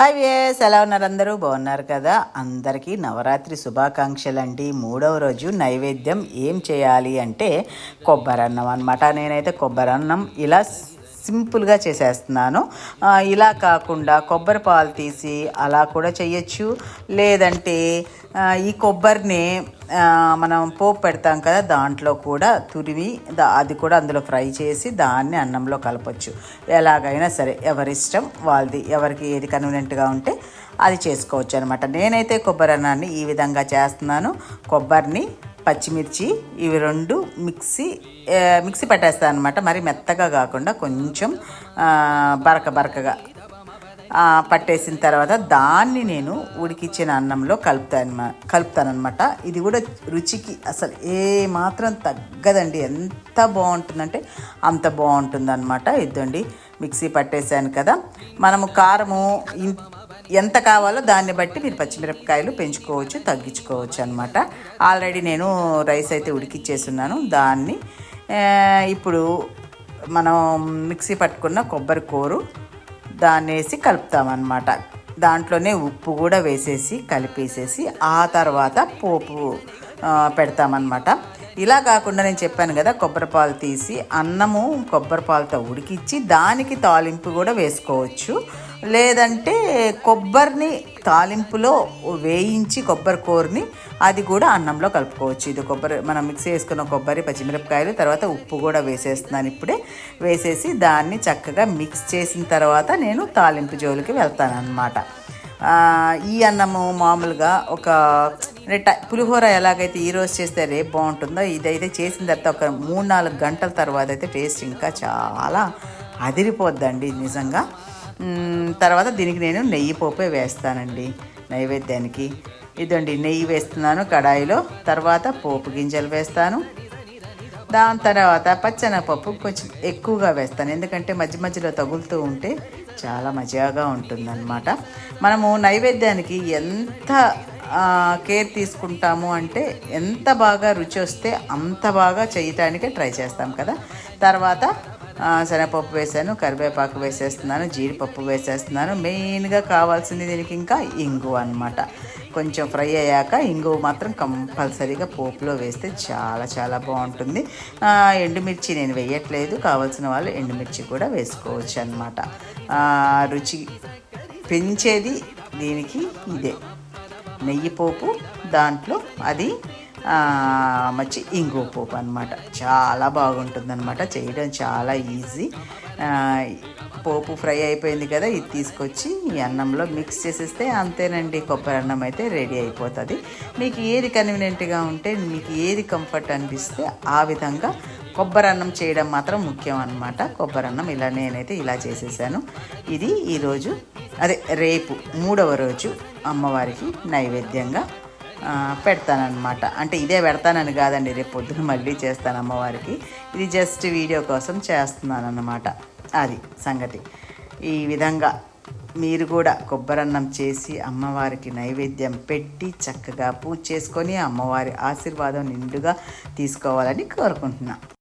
Hi వియస్ ఎలా ఉన్నారు అందరూ? బాగున్నారు కదా? అందరికీ నవరాత్రి శుభాకాంక్షలు అండి మూడవ రోజు నైవేద్యం ఏం చేయాలి అంటే కొబ్బరి అన్నం అనమాట నేనైతే కొబ్బరి అన్నం ఇలా సింపుల్గా చేసేస్తున్నాను. ఇలా కాకుండా కొబ్బరి పాలు తీసి అలా కూడా చేయొచ్చు. లేదంటే ఈ కొబ్బరిని మనం పోపు పెడతాం కదా దాంట్లో కూడా తురిమి దా- అది కూడా అందులో ఫ్రై చేసి దాన్ని అన్నంలో కలపచ్చు. ఎలాగైనా సరే ఎవరిష్టం వాళ్ళది ఎవరికి ఏది కన్వీనెంట్గా ఉంటే అది చేసుకోవచ్చు అనమాట నేనైతే కొబ్బరి అన్నాన్ని ఈ విధంగా చేస్తున్నాను. కొబ్బరిని పచ్చిమిర్చి ఇవి రెండు మిక్సీ మిక్సీ పట్టేస్తాను అనమాట మరి మెత్తగా కాకుండా కొంచెం బరక బరకగా పట్టేసిన తర్వాత దాన్ని నేను ఉడికిచ్చిన అన్నంలో కలుపుతాను కలుపుతానమాట ఇది కూడా రుచికి అసలు ఏ మాత్రం తగ్గదండి. ఎంత బాగుంటుందంటే అంత బాగుంటుంది అనమాట ఇద్దండి మిక్సీ పట్టేశాను కదా. మనము కారము ఎంత కావాలో దాన్ని బట్టి మీరు పచ్చిమిరపకాయలు పెంచుకోవచ్చు తగ్గించుకోవచ్చు అనమాట ఆల్రెడీ నేను రైస్ అయితే ఉడికిచ్చేస్తున్నాను దాన్ని ఇప్పుడు మనం మిక్సీ పట్టుకున్న కొబ్బరి కూరు దాన్ని వేసి కలుపుతామన్నమాట. దాంట్లోనే ఉప్పు కూడా వేసేసి కలిపేసేసి ఆ తర్వాత పోపు పెడతామన్నమాట. ఇలా కాకుండా నేను చెప్పాను కదా కొబ్బరి పాలు తీసి అన్నము కొబ్బరి పాలతో ఉడికిచ్చి దానికి తాలింపు కూడా వేసుకోవచ్చు. లేదంటే కొబ్బరిని తాలింపులో వేయించి కొబ్బరి కూరని అది కూడా అన్నంలో కలుపుకోవచ్చు. ఇది కొబ్బరి మనం మిక్స్ చేసుకున్న కొబ్బరి పచ్చిమిరపకాయలు తర్వాత ఉప్పు కూడా వేసేస్తున్నాను ఇప్పుడే. వేసేసి దాన్ని చక్కగా మిక్స్ చేసిన తర్వాత నేను తాలింపు జోలికి వెళ్తాను అనమాట ఈ అన్నము మామూలుగా ఒక అంటే పులిహోర ఎలాగైతే ఈ రోజు చేస్తే రేపు బాగుంటుందో ఇదైతే చేసిన తర్వాత ఒక మూడు నాలుగు గంటల తర్వాత అయితే టేస్ట్ ఇంకా చాలా అదిరిపోద్దండి నిజంగా. తర్వాత దీనికి నేను నెయ్యి పోపే వేస్తానండి నైవేద్యానికి. ఇదండి నెయ్యి వేస్తున్నాను కడాయిలో తర్వాత పోపు గింజలు వేస్తాను. దాని తర్వాత పచ్చెనగపప్పు కొంచెం ఎక్కువగా వేస్తాను. ఎందుకంటే మధ్య మధ్యలో తగులుతూ ఉంటే చాలా మజాగా ఉంటుందన్నమాట. మనము నైవేద్యానికి ఎంత కేర్ తీసుకుంటాము అంటే ఎంత బాగా రుచి వస్తే అంత బాగా చేయటానికే ట్రై చేస్తాం కదా. తర్వాత శనగపప్పు వేసాను కరివేపాకు వేసేస్తున్నాను జీడిపప్పు వేసేస్తున్నాను. మెయిన్గా కావాల్సింది దీనికి ఇంకా ఇంగు అనమాట కొంచెం ఫ్రై అయ్యాక ఇంగువ మాత్రం కంపల్సరీగా పోపులో వేస్తే చాలా చాలా బాగుంటుంది. ఎండుమిర్చి నేను వేయట్లేదు. కావాల్సిన వాళ్ళు ఎండుమిర్చి కూడా వేసుకోవచ్చు అనమాట రుచి పెంచేది దీనికి ఇదే. నెయ్యి పోపు దాంట్లో అది మంచి ఇంగువ పోపు అనమాట చాలా బాగుంటుంది అనమాట చేయడం చాలా ఈజీ. పోపు ఫ్రై అయిపోయింది కదా ఇది తీసుకొచ్చి ఈ అన్నంలో మిక్స్ చేసేస్తే అంతేనండి. కొబ్బరి అన్నం అయితే రెడీ అయిపోతుంది. మీకు ఏది కన్వీనియంట్గా ఉంటే మీకు ఏది కంఫర్ట్ అనిపిస్తే ఆ విధంగా కొబ్బరి అన్నం చేయడం మాత్రం ముఖ్యం అనమాట కొబ్బరి అన్నం ఇలా నేనైతే ఇలా చేసేసాను. ఇది ఈరోజు అదే రేపు మూడవ రోజు అమ్మవారికి నైవేద్యంగా పెడతానమాట పెడతానన్నమాట. అంటే ఇదే పెడతానని కాదండి రేపు పొద్దున మళ్ళీ చేస్తాను అమ్మవారికి. ఇది జస్ట్ వీడియో కోసం చేస్తున్నాను అన్నమాట అది సంగతి. ఈ విధంగా మీరు కూడా కొబ్బరన్నం చేసి అమ్మవారికి నైవేద్యం పెట్టి చక్కగా పూజ చేసుకొని అమ్మవారి ఆశీర్వాదం నిండుగా తీసుకోవాలని కోరుకుంటున్నాను